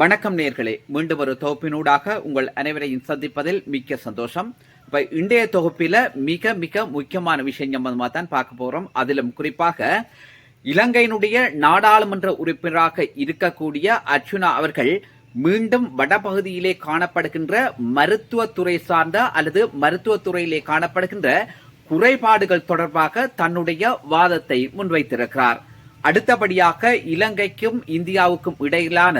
வணக்கம் நேர்களே. மீண்டும் ஒரு தொகுப்பினூடாக உங்கள் அனைவரையும் சந்திப்பதில் மிக்க சந்தோஷம். இப்ப இன்றைய தொகுப்பில மிக மிக முக்கியமான விஷயம் சம்பந்தமா தான் பார்க்க போறோம். அதிலும் குறிப்பாக இலங்கையினுடைய நாடாளுமன்ற உறுப்பினராக இருக்கக்கூடிய அர்ச்சுனா அவர்கள் மீண்டும் வடபகுதியிலே காணப்படுகின்ற மருத்துவத்துறை சார்ந்த அல்லது மருத்துவத்துறையிலே காணப்படுகின்ற குறைபாடுகள் தொடர்பாக தன்னுடைய வாதத்தை முன்வைத்திருக்கிறார். அடுத்தபடியாக இலங்கைக்கும் இந்தியாவுக்கும் இடையிலான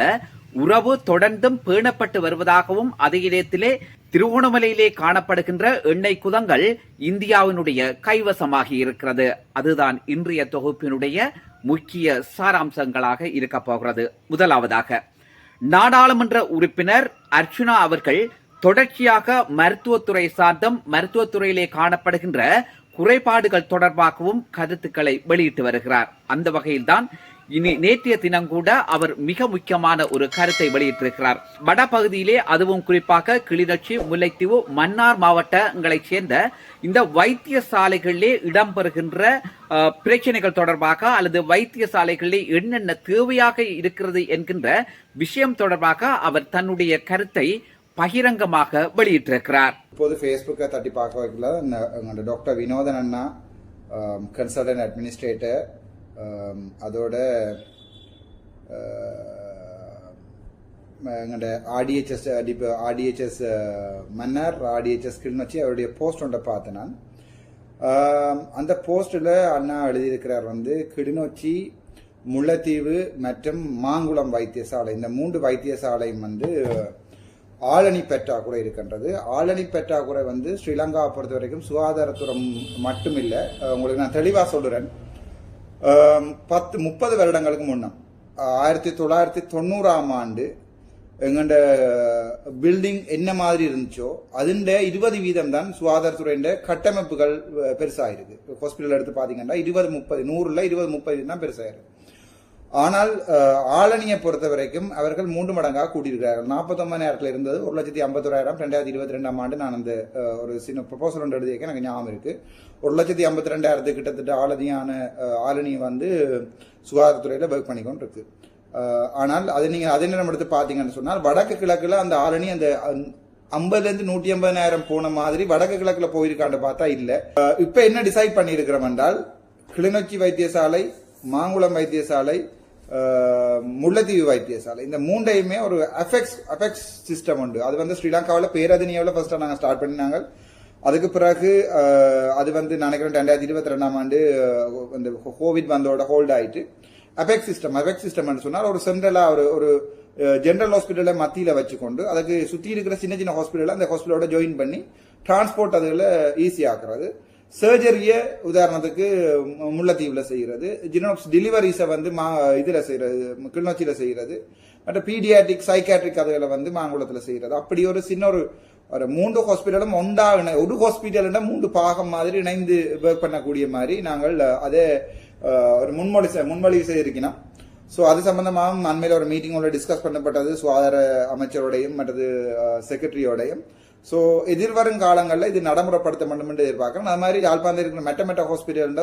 உறவு தொடர்ந்தும் பேணப்பட்டு வருவதாகவும் அதே இடத்திலே திருவோணமலையிலே காணப்படுகின்ற எண்ணெய் குதங்கள் இந்தியாவினுடைய கைவசமாகி இருக்கிறது. அதுதான் இன்றைய தொகுப்பினுடைய முக்கிய சாராம்சங்களாக இருக்க போகிறது. முதலாவதாக நாடாளுமன்ற உறுப்பினர் அர்ச்சுனா அவர்கள் தொடர்ச்சியாக மருத்துவத்துறை சார்ந்தும் மருத்துவத்துறையிலே காணப்படுகின்ற குறைபாடுகள் தொடர்பாகவும் கருத்துக்களை வெளியிட்டு வருகிறார். அந்த வகையில்தான் இனி நேற்றைய தினம் கூட அவர் மிக முக்கியமான ஒரு கருத்தை வெளியிட்டிருக்கிறார். வடபகுதியிலே அதுவும் குறிப்பாக கிளிநொச்சி முல்லைத்தீவு மன்னார் மாவட்டங்களைச் சேர்ந்த இந்த வைத்தியசாலைகளிலே இடம்பெறுகின்ற பிரச்சனைகள் தொடர்பாக அல்லது வைத்தியசாலைகளிலே என்னென்ன தேவையாக இருக்கிறது என்கின்ற விஷயம் தொடர்பாக அவர் தன்னுடைய கருத்தை பகிரங்கமாக வெளியிட்டிருக்கிறார். இப்போது ஃபேஸ்புக்கை தட்டி பார்க்க வைக்கல. டாக்டர் வினோதன் அண்ணா கன்சல்டன்ட் அட்மினிஸ்ட்ரேட்டர் அதோட எங்களோட ஆர்டிஹெச்எஸ் இப்போ ஆர்டிஹெச்எஸ் மன்னர் ஆர்டிஹெச்எஸ் கிளிநொச்சி அவருடைய போஸ்ட் ஒன்றை பார்த்தேன் நான் அந்த போஸ்டில் அண்ணா எழுதியிருக்கிறார் வந்து கிளிநொச்சி முல்லைத்தீவு மற்றும் மாங்குளம் வைத்தியசாலை இந்த மூன்று வைத்தியசாலையும் வந்து ஆளணி பெற்றாக்குறை இருக்கின்றது ஆளணி பெற்றாக்குறை வந்து ஸ்ரீலங்கா பொறுத்த வரைக்கும் சுகாதாரத்துறை மட்டும் இல்லை உங்களுக்கு நான் தெளிவாக சொல்கிறேன் பத்து முப்பது வருடங்களுக்கு முன்னே ஆயிரத்தி தொள்ளாயிரத்தி தொண்ணூறாம் ஆண்டு எங்கண்ட பில்டிங் என்ன மாதிரி இருந்துச்சோ அதுண்ட இருபது வீதம் தான் சுகாதாரத்துறையின் கட்டமைப்புகள் அஹ், பெருசாயிருக்கு ஹாஸ்பிட்டல் எடுத்து பார்த்தீங்கன்னா இருபது முப்பது நூறுல இருபது முப்பது தான் பெருசாயிருக்கு ஆனால் ஆலனியை ஆளணியை பொறுத்த வரைக்கும் அவர்கள் மூன்று மடங்காக கூட்டியிருக்கிறார்கள் நாற்பத்தொன்பது நேரத்தில் இருந்தது ஒரு லட்சத்தி ஐம்பத்தோராயிரம் ரெண்டாயிரத்தி இருபத்தி ரெண்டாம் ஆண்டு நான் அந்த ஒரு சின்ன ப்ரொபோசல் ஒன்று எழுதியிருக்கேன் எனக்கு ஞாபகம் இருக்கு. ஒரு லட்சத்தி ஐம்பத்தி ரெண்டாயிரத்து கிட்டத்தட்ட ஆளதியான அஹ், ஆளணி வந்து சுகாதாரத்துறையில் ஒர்க் பண்ணிக்கொண்டு இருக்கு ஆனால் அது நீங்கள் அதே நேரம் எடுத்து பார்த்தீங்கன்னு சொன்னால் வடக்கு கிழக்கில் அந்த ஆளணி அந்த ஐம்பதுலேருந்து நூற்றி ஐம்பதாயிரம் போன மாதிரி வடக்கு கிழக்கில் போயிருக்கான்னு பார்த்தா இல்லை. இப்போ என்ன டிசைட் பண்ணியிருக்கிறோம் என்றால் கிளிநொச்சி வைத்தியசாலை மாங்குளம் வைத்தியசாலை முல்லைத்தீவு வைத்தியசாலை. இந்த மூண்டையுமே ஒரு அஃபெக்ஸ் அஃபெக்ஸ் சிஸ்டம் உண்டு. அது வந்து ஸ்ரீலங்காவில் பேரதினியாவில் ஃபர்ஸ்ட் நாங்கள் ஸ்டார்ட் பண்ணினாங்க. அதுக்கு பிறகு அது வந்து நினைக்கிறேன் ரெண்டாயிரத்தி இருபத்தி ரெண்டாம் ஆண்டு இந்த கோவிட் வந்தோட ஹோல்ட் ஆயிட்டு அபெக்ஸ் சிஸ்டம் அபெக்ஸ் சிஸ்டம்னு சொன்னால் ஒரு சென்ட்ரலா ஒரு ஒரு ஜென்ரல் ஹாஸ்பிட்டலை மத்தியில் வச்சுக்கொண்டு அதுக்கு சுற்றி இருக்கிற சின்ன சின்ன ஹாஸ்பிட்டலில் அந்த ஹாஸ்பிட்டலோட ஜாயின் பண்ணி டிரான்ஸ்போர்ட் அதில் ஈஸி ஆக்குறது. சர்ஜரிய உதாரணத்துக்கு முல்லைத்தீவில் செய்கிறது செய்யறது. ஜினோப்ஸ் டெலிவரிஸை வந்து மா இதுல செய்யறது கிளிநொச்சியில செய்யறது. மற்ற பீடியாட்ரிக் சைக்காட்ரிக் அதுகளை வந்து மாங்குளத்துல செய்யறது. அப்படி ஒரு சின்ன ஒரு ஒரு மூன்று ஹாஸ்பிட்டலும் ஒன்றாக இணை- ஒரு ஹாஸ்பிட்டல் மூன்று பாகம் மாதிரி இணைந்து ஒர்க் பண்ணக்கூடிய மாதிரி நாங்கள் அதே ஒரு முன்மொழி முன்மொழிவு செய்திருக்கணும் ஸோ அது சம்பந்தமாகவும் அண்மையில் ஒரு மீட்டிங் ஒன்று டிஸ்கஸ் பண்ணப்பட்டது சுகாதார அமைச்சரோடையும் மற்றது செக்ரட்டரியோடையும் ஸோ எதிர்வரும் காலங்களில் இது நடைமுறைப்படுத்த வேண்டும் என்று எதிர்பார்க்கிறோம். அது மாதிரி யாழ்ப்பாணத்தில் இருக்கிற மெட்டமெட்டா மெட்ட ஹாஸ்பிட்டல்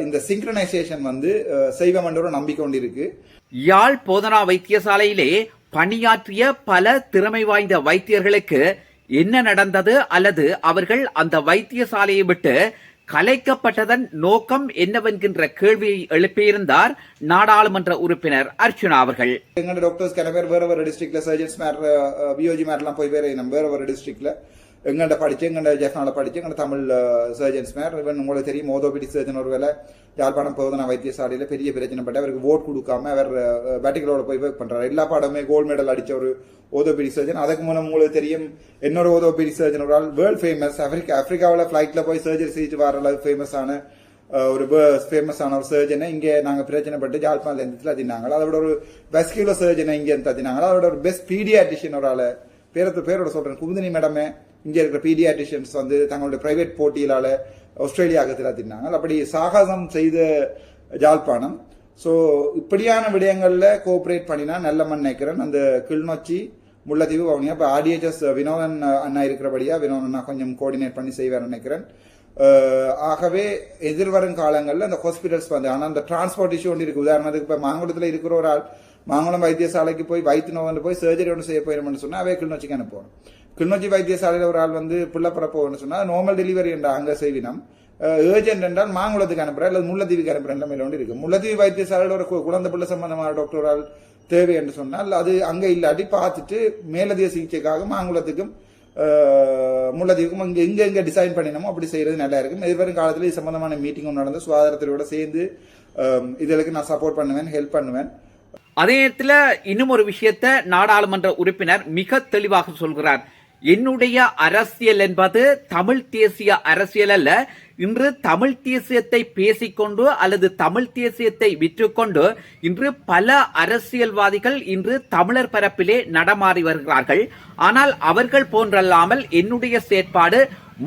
இந்த சிங்க்ரனைசேஷன் வந்து அஹ், செய்வோம் என்ற ஒரு நம்பிக்கை கொண்டு இருக்கு. யாழ் போதனா வைத்தியசாலையிலே பணியாற்றிய பல திறமை வாய்ந்த வைத்தியர்களுக்கு என்ன நடந்தது? அல்லது அவர்கள் அந்த வைத்தியசாலையை விட்டு கலைக்கப்பட்டதன் நோக்கம் என்னவென்கின்ற கேள்வியை எழுப்பியிருந்தார் நாடாளுமன்ற உறுப்பினர் அர்ச்சுனா அவர்கள். எங்களோட டாக்டர்ஸ் கிட்ட பேர்? வேற வேற டிஸ்ட்ரிக்ட்ல சர்ஜன்ஸ் மேர் பிஓஜி மேர்லாம் போய் வேற நம்ம வேற வேற டிஸ்ட்ரிக்ட்ல எங்கள்ட படித்து எங்கள்ட ஜெஃப்னால படித்து எங்கள்ட தமிழ் சர்ஜன்ஸ் மேர் இவன் உங்களுக்கு தெரியும் ஓதோபிடி சர்ஜன் ஒரு வேலை யாழ்ப்பாணம் போதனா வைத்தியசாலையில் பெரிய பிரச்சனை பட்டு அவருக்கு ஓட் கொடுக்காம அவர் பேட்டிகளோட போய் ஒர்க் பண்ணுறாரு எல்லா பாடமே கோல்டு மெடல் அடித்த ஒரு ஓதோபிடி சர்ஜன் அதுக்கு மூலம் உங்களுக்கு தெரியும் இன்னொரு ஓதோபிடி சர்ஜன் ஒரு ஆள் வேர்ல்ட் ஃபேமஸ் ஆஃப்ரிக்கா ஆஃப்ரிக்காவில் ஃப்ளைட்டில் போய் சர்ஜரி செஞ்சுட்டு வர அளவுக்கு ஃபேமஸான ஒரு ஃபேமஸான ஒரு சர்ஜனை இங்கே நாங்கள் பிரச்சனைப்பட்டு ஜாழ்ப்பாணத்தில் இருந்து தத்தினாங்க அதோட ஒரு வெஸ்கியூலர் சர்ஜனை இங்கே இருந்து அதோட ஒரு பெஸ்ட் பீடியாட்டிஷியன் ஒரு ஆள் பேரத்து பேரோட சொல்கிறேன் குமுதினி மேடமே இங்கே இருக்கிற பீடியாட்ரிஷியன்ஸ் வந்து தங்களுடைய பிரைவேட் போட்டியிலால ஆஸ்திரேலியாவுக்கு தின்னாங்க. அப்படி சாகசம் செய்த ஜாழ்ப்பாணம். ஸோ இப்படியான விடயங்களில் கோஆப்ரேட் பண்ணினா நல்ல மண் நினைக்கிறேன். அந்த கிளிநொச்சி முல்லைத்தீவு வவுனியா இப்போ ஆர்டிஹெச்எஸ் வினோதன் அண்ணா இருக்கிறபடியா வினோதன் அண்ணா கொஞ்சம் கோஆர்டினேட் பண்ணி செய்வார் நினைக்கிறேன். ஆகவே எதிர்வரும் காலங்களில் அந்த ஹாஸ்பிட்டல்ஸ் வந்து ஆனால் அந்த டிரான்ஸ்போர்ட் இஷ்யூ ஒன்று இருக்குது உதாரணத்துக்கு இப்போ மாங்குளத்தில் இருக்கிற ஒரு ஆள் மாங்குளம் வைத்தியசாலைக்கு போய் வயிற்று நோவில் போய் சர்ஜரி ஒன்று செய்ய போயிடும்னு சொன்னால் அவே கிளிநொச்சிக்கு அனுப்பணும் கிளிநொச்சி வைத்தியசாலையில் ஒரு ஆள் வந்து பிள்ளை பிறப்போன்னு சொன்னால் நார்மல் டெலிவரி என்றால் அங்கே செய்வினம் ஏர்ஜென்ட் என்றால் மாங்குளத்துக்கு அனுப்புகிறேன் அல்லது முல்லத்தீவுக்கு அனுப்புறேன் நிலைமையில ஒன்று இருக்குது முல்லத்தீவு வைத்தியசாலையில் ஒரு குழந்தை பிள்ளை சம்பந்தமான டாக்டர் ஒரு ஆள் தேவை என்று சொன்னால் அது அங்கே இல்லாட்டி பார்த்துட்டு மேலதிக சிகிச்சைக்காக மாங்குளத்துக்கும் முல்லதீவுக்கும் இங்கே எங்கே எங்கே டிசைன் பண்ணினோமோ அப்படி செய்கிறது நல்லா இருக்கும் எதிர்வரும் காலத்தில் இது சம்பந்தமான மீட்டிங்கும் நடந்து சுகாதாரத்திலோட சேர்ந்து இதற்கு இதுகளுக்கு நான் சப்போர்ட் பண்ணுவேன் ஹெல்ப் பண்ணுவேன் அதே நேரத்தில் இன்னும் ஒரு விஷயத்தை நாடாளுமன்ற உறுப்பினர் மிக தெளிவாக சொல்கிறார். என்னுடைய அரசியல் என்பது தமிழ் தேசிய அரசியல் அல்ல. இன்று தமிழ் தேசியத்தை பேசிக்கொண்டு அல்லது தமிழ் தேசியத்தை விற்றுக்கொண்டு இன்று பல அரசியல்வாதிகள் இன்று தமிழர் பரப்பிலே நடமாறி வருகிறார்கள். ஆனால் அவர்கள் போன்றல்லாமல் என்னுடைய செயற்பாடு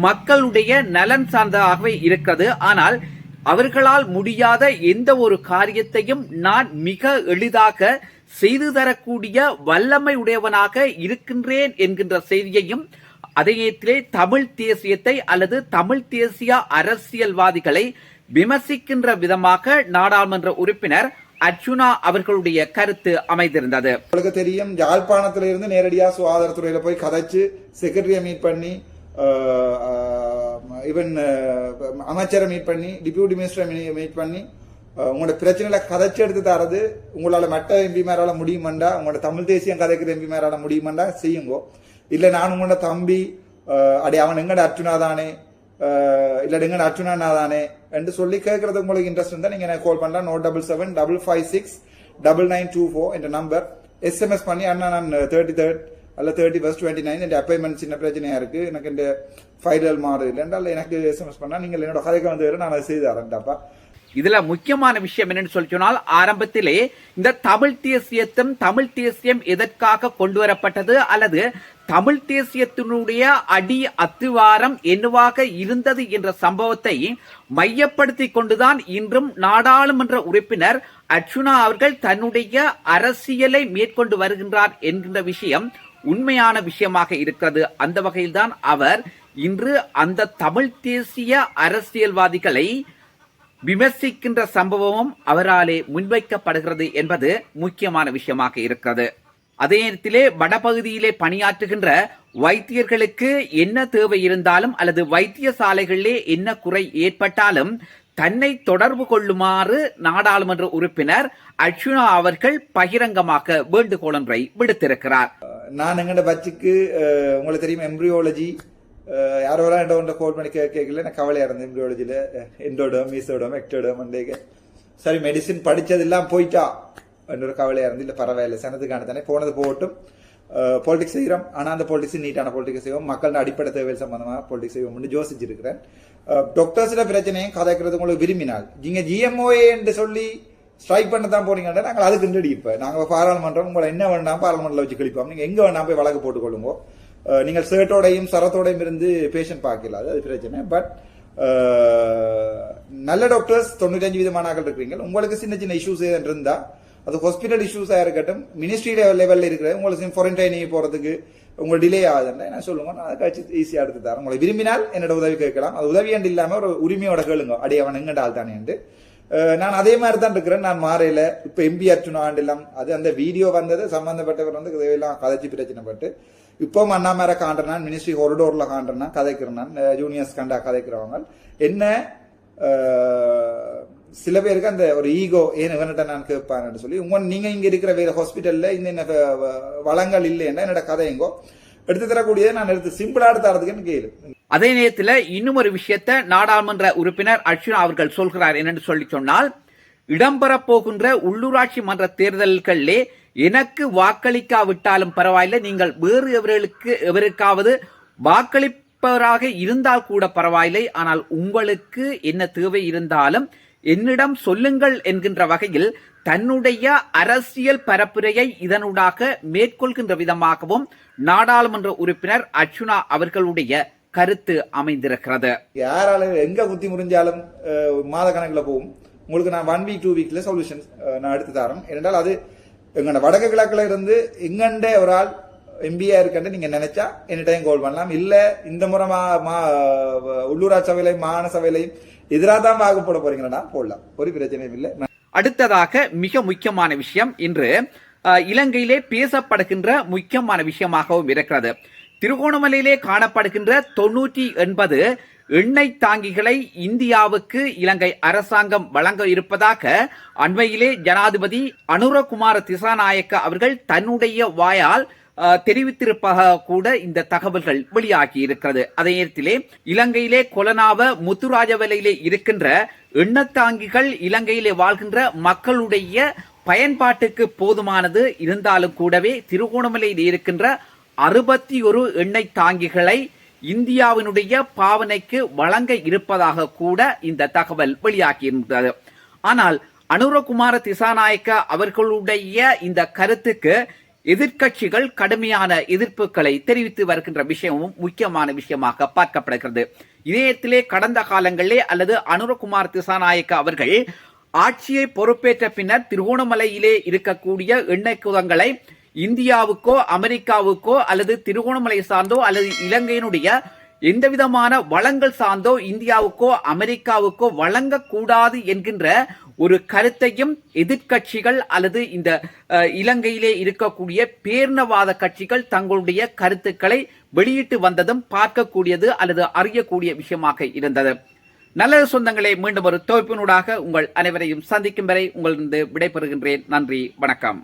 மக்களுடைய நலன் சார்ந்ததாகவே இருக்கிறது. ஆனால் அவர்களால் முடியாத எந்த ஒரு காரியத்தையும் நான் மிக எளிதாக செய்து தரக்கூடிய வல்லமை உடையவனாக இருக்கின்றேன் என்கின்ற செய்தியையும் அதே தமிழ் தேசியத்தை அல்லது தமிழ் தேசிய அரசியல்வாதிகளை விமர்சிக்கின்ற விதமாக நாடாளுமன்ற உறுப்பினர் அர்ச்சுனா அவர்களுடைய கருத்து அமைந்திருந்தது. உங்களுக்கு தெரியும் யாழ்ப்பாணத்திலிருந்து நேரடியாக சுகாதாரத்துறையில போய் கதைச்சு செக்ரட்டரியை மீட் பண்ணி ஈவன் அமைச்சரை மீட் பண்ணி டிப்யூட்டி மினிஸ்டரை மீட் பண்ணி உங்களோட பிரச்சனைகளை கதைச்சு எடுத்து தரது உங்களால் மற்ற எம்பி மேரால முடியுமாண்டா உங்களோட தமிழ் தேசியம் கதைக்கிற எம்பி மேரால முடியுமாண்டா செய்யுங்கோ. இல்லை நான் உங்களோட தம்பி அடி அவன் எங்கட அர்ஜுனா தானே இல்லை எங்கட அர்ஜுனா தானே என்று சொல்லி கேட்கறது உங்களுக்கு இன்ட்ரெஸ்ட் இருந்தால் நீங்கள் எனக்கு கால் பண்ணலாம். Note double seven double five six double nine two four என்ற நம்பர் எஸ்எம்எஸ் பண்ணி அண்ணா நான் தேர்ட்டி தேர்ட் அல்ல தேர்ட்டி ஃபர்ஸ்ட் டுவெண்ட்டி நைன் என் அப்பாயின்மெண்ட் சின்ன பிரச்சனையா இருக்கு. எனக்கு இந்த ஃபைனல் மாறு இல்லைன்றால் எனக்கு எஸ்எம்எஸ் பண்ணா நீங்கள் என்னோட கதைக்கு வந்து நான் அதை செய்து தரேன்டாப்பா. இதுல முக்கியமான விஷயம் என்னன்னு சொல்லி சொன்னால் ஆரம்பத்திலே இந்த தமிழ் தேசியத்தும் தமிழ் தேசியம் எதற்காக கொண்டு வரப்பட்டது அல்லது தமிழ் தேசியத்தினுடைய அடி அத்துவாரம் என்னவாக இருந்தது என்ற சம்பவத்தை மையப்படுத்தி கொண்டுதான் இன்றும் நாடாளுமன்ற உறுப்பினர் அர்ச்சுனா அவர்கள் தன்னுடைய அரசியலை மேற்கொண்டு வருகின்றார் என்கின்ற விஷயம் உண்மையான விஷயமாக இருக்கிறது. அந்த வகையில்தான் அவர் இன்று அந்த தமிழ் தேசிய அரசியல்வாதிகளை விமர்சிக்கின்ற சம்பவமும் அவராலே முன்வைக்கப்படுகிறது என்பது முக்கியமான விஷயமாக இருக்கிறது. அதே நேரத்திலே வடபகுதியிலே பணியாற்றுகின்ற வைத்தியர்களுக்கு என்ன தேவை இருந்தாலும் அல்லது வைத்தியசாலைகளிலே என்ன குறை ஏற்பட்டாலும் தன்னை தொடர்பு கொள்ளுமாறு நாடாளுமன்ற உறுப்பினர் அர்ஜுனா அவர்கள் பகிரங்கமாக வேண்டுகோள் ஒன்றை விடுத்திருக்கிறார். நான் எங்கட பச்சுக்கு உங்களுக்கு தெரியும் எம்ப்ரியோலஜி யாரோலாம் என்ட ஒன்றை கால் பண்ணி கே கேட்கல. நான் கவலையாக இருந்தேன் எம்ப்ரியோலஜியில் எண்டோடம் மீசோடம் எக்டோடம் மண்டேக சரி மெடிசின் படிச்சதெல்லாம் போயிட்டா என்ற ஒரு இருந்து இல்லை பரவாயில்ல. சனத்துக்கான தானே போனது போகட்டும். பொலிட்டிக்ஸ் செய்கிறோம் ஆனால் அந்த பொலிட்டிக்ஸ் நீட்டான பொலிட்டிக்ஸ் செய்வோம். மக்களோட அடிப்படை தேவை சம்மந்தமாக பொலிட்டிக்ஸ் செய்வோம்னு யோசிச்சிருக்கிறேன். டாக்டர்ஸில் பிரச்சனையும் கதைக்கிறது உங்களுக்கு விரும்பினால் நீங்கள் ஜிஎம்ஓஏ என்று சொல்லி ஸ்ட்ரைக் பண்ண தான் போறீங்கன்னா நாங்கள் அதுக்கு ரெடி இப்போ. நாங்கள் பாராளுமன்றம் உங்களை என்ன வேணாம் பாராளுமன்றம் வச்சு கழிப்போம். நீங்கள் எங்கே வேணாம் போய் வழக்கு போட்டுக்கொள்ளுங்க நீங்கள் ஷர்ட்டோடையும் சரத்தோடையும் இருந்து பேஷண்ட் பார்க்கல அது பிரச்சனை. பட் நல்ல டாக்டர்ஸ் தொண்ணூத்தஞ்சு விதமான ஆக்கள் இருக்கிறீங்க உங்களுக்கு சின்ன சின்ன இஷ்யூஸ் இருந்தா அது ஹாஸ்பிட்டல் இஷ்யூஸாக இருக்கட்டும் மினிஸ்ட்ரி லெவலில் இருக்கிற உங்களுக்கு ஃபாரின் போகிறதுக்கு போறதுக்கு டிலே ஆகுதுன்னா என்ன சொல்லுங்க நான் அதுக்காச்சு ஈஸியாக எடுத்து தரேன். உங்களை விரும்பினால் என்னோட உதவி கேட்கலாம். அது உதவி என்று இல்லாமல் ஒரு உரிமையோட கேளுங்க. அடி அவன் எங்கட ஆள் தானே நான் அதே மாதிரி தான் இருக்கிறேன். நான் மாறையில இப்ப எம்பி அர்ச்சுனா ஆண்டெல்லாம் அது அந்த வீடியோ வந்தது சம்பந்தப்பட்டவர் வந்து இதெல்லாம் கதைச்சி பிரச்சனைப்பட்டு இப்போ அண்ணா மேல காண்றேன் மினிஸ்ட்ரி ஹொரிடோர்ல காண்றேன் கதைக்கிறேன் நான் ஜூனியர்ஸ் கண்டா கதைக்கிறவங்க. என்ன சில பேருக்கு அந்த ஒரு ஈகோ ஏன் இவன்கிட்ட நான் கேட்பான்னு சொல்லி உங்க நீங்க இங்க இருக்கிற வேற ஹாஸ்பிட்டல்ல இந்த என்ன வ- வளங்கள் இல்லைன்னா என்னோட கதை எங்கோ எடுத்து தரக்கூடியதை நான் எடுத்து சிம்பிளா எடுத்து தரதுக்குன்னு கேளு அதே நேரத்தில் இன்னும் ஒரு விஷயத்தை நாடாளுமன்ற உறுப்பினர் அர்ஜுனா அவர்கள் சொல்கிறார் என்னென்னு சொல்லி சொன்னால் இடம்பெறப்போகின்ற உள்ளூராட்சி மன்ற தேர்தல்களிலே எனக்கு வாக்களிக்காவிட்டாலும் பரவாயில்லை. நீங்கள் வேறு எவர்களுக்கு எவருக்காவது வாக்களிப்பவராக இருந்தால் கூட பரவாயில்லை. ஆனால் உங்களுக்கு என்ன தேவை இருந்தாலும் என்னிடம் சொல்லுங்கள் என்கின்ற வகையில் தன்னுடைய அரசியல் பரப்புரையை இதனூடாக மேற்கொள்கின்ற விதமாகவும் நாடாளுமன்ற உறுப்பினர் அர்ச்சுனா அவர்களுடைய கருத்து அமைந்திருக்கிறது. யாரால எங்க குத்தி முறிஞ்சாலும் மாத கணக்கில் போகும். உங்களுக்கு நான் ஒன் வீக் டூ வீக்ல சொல்யூஷன் நான் எடுத்து தரேன். ஏனென்றால் அது எங்கட வடக்கு கிழக்குல இருந்து எங்கண்டே ஒரு ஆள் எம்பியா இருக்கன்னு நீங்க நினைச்சா எனி டைம் கால் பண்ணலாம். இல்ல இந்த முறை மா மா- உள்ளூராட்சி சபையிலையும் மாகாண சபையிலையும் எதிராக தான் வாக்கு போட போறீங்கன்னா போடலாம். ஒரு பிரச்சனையும் இல்லை. அடுத்ததாக மிக முக்கியமான விஷயம் இன்று இலங்கையிலே பேசப்படுகின்ற முக்கியமான விஷயமாகவும் இருக்கிறது. திருகோணமலையிலே காணப்படுகின்ற தொன்னூற்றி எண்பது எண்ணெய் தாங்கிகளை இந்தியாவுக்கு இலங்கை அரசாங்கம் வழங்க இருப்பதாக அண்மையிலே ஜனாதிபதி அனுரகுமார திசாநாயக்க அவர்கள் தன்னுடைய வாயால் தெரிவித்திருப்பதாக கூட இந்த தகவல்கள் வெளியாகி இருக்கிறது. அதே நேரத்திலே இலங்கையிலே கொலனாவ முத்துராஜவலையிலே இருக்கின்ற எண்ணத்தாங்கிகள் இலங்கையிலே வாழ்கின்ற மக்களுடைய பயன்பாட்டுக்கு போதுமானது இருந்தாலும் கூடவே திருகோணமலையில் இருக்கின்ற அறுபத்தி ஒரு எண்ணெய் தாங்கிகளை இந்தியாவினுடைய பாவனைக்கு வழங்க இருப்பதாக கூட இந்த தகவல் வெளியாகியிருந்தது ஆனால் அனுரகுமார திசாநாயக்க அவர்களுடைய இந்த கருத்துக்கு எதிர்க்கட்சிகள் கடுமையான எதிர்ப்புகளை தெரிவித்து வருகின்ற விஷயமும் முக்கியமான விஷயமாக பார்க்கப்படுகிறது. இதயத்திலே கடந்த காலங்களிலே அல்லது அனுரகுமார் திசாநாயக்க அவர்கள் ஆட்சியை பொறுப்பேற்ற பின்னர் திருகோணமலையிலே இருக்கக்கூடிய எண்ணெய் குதங்களை இந்தியாவுக்கோ அமெரிக்காவுக்கோ அல்லது திருகோணமலை சார்ந்தோ அல்லது இலங்கையினுடைய எந்த விதமான வளங்கள் சார்ந்தோ இந்தியாவுக்கோ அமெரிக்காவுக்கோ வழங்கக்கூடாது என்கின்ற ஒரு கருத்தையும் எதிர்க்கட்சிகள் அல்லது இந்த இலங்கையிலே இருக்கக்கூடிய பேர்ணவாத கட்சிகள் தங்களுடைய கருத்துக்களை வெளியிட்டு வந்ததும் பார்க்கக்கூடியது அல்லது அறியக்கூடிய விஷயமாக இருந்தது. நல்ல சொந்தங்களை மீண்டும் ஒரு தொகுப்பினூடாக உங்கள் அனைவரையும் சந்திக்கும் வரை உங்களிருந்து விடைபெறுகின்றேன். நன்றி வணக்கம்.